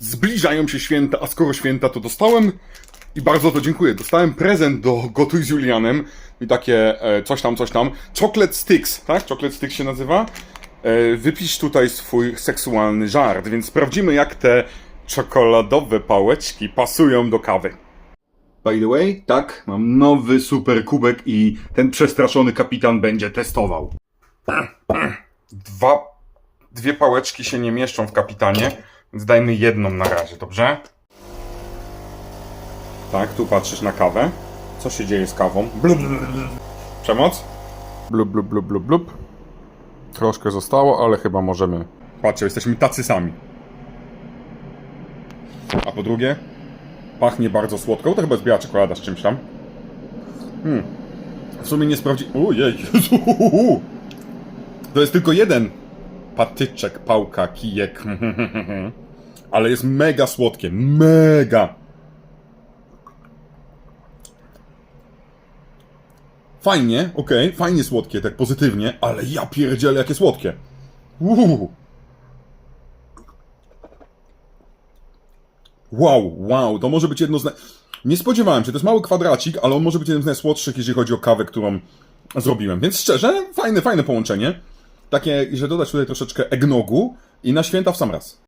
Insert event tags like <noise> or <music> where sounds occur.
Zbliżają się święta, a skoro święta, to dostałem i bardzo to dziękuję. Dostałem prezent do Gotuj z Julianem i takie e, coś tam, coś tam. Chocolate Sticks, tak? Chocolate Sticks się nazywa. E, wypisz tutaj swój seksualny żart, więc sprawdzimy, jak te czekoladowe pałeczki pasują do kawy. By the way, tak, mam nowy super kubek i ten przestraszony kapitan będzie testował. Dwa, dwie pałeczki się nie mieszczą w kapitanie, więc dajmy jedną na razie, dobrze? Tak, tu patrzysz na kawę. Co się dzieje z kawą? Blub, blub, blub. Przemoc? Blub, blub, blub, blub, blub. Troszkę zostało, ale chyba możemy... Patrzcie, jesteśmy tacy sami. A po drugie, pachnie bardzo słodko. To chyba jest biała czekolada z czymś tam. Hmm. W sumie nie sprawdzi... Ojej, Jezu. To jest tylko jeden patyczek, pałka, kijek. <laughs> Ale jest mega słodkie. Mega. Fajnie, okej, fajnie słodkie, tak pozytywnie, ale ja pierdzielę jakie słodkie. Uuu. Wow, wow, to może być jedno z. Nie spodziewałem się, to jest mały kwadracik, ale on może być jednym z najsłodszych, jeżeli chodzi o kawę, którą zrobiłem. Więc szczerze, fajne, fajne połączenie. Takie, że dodać tutaj troszeczkę eggnogu i na święta w sam raz.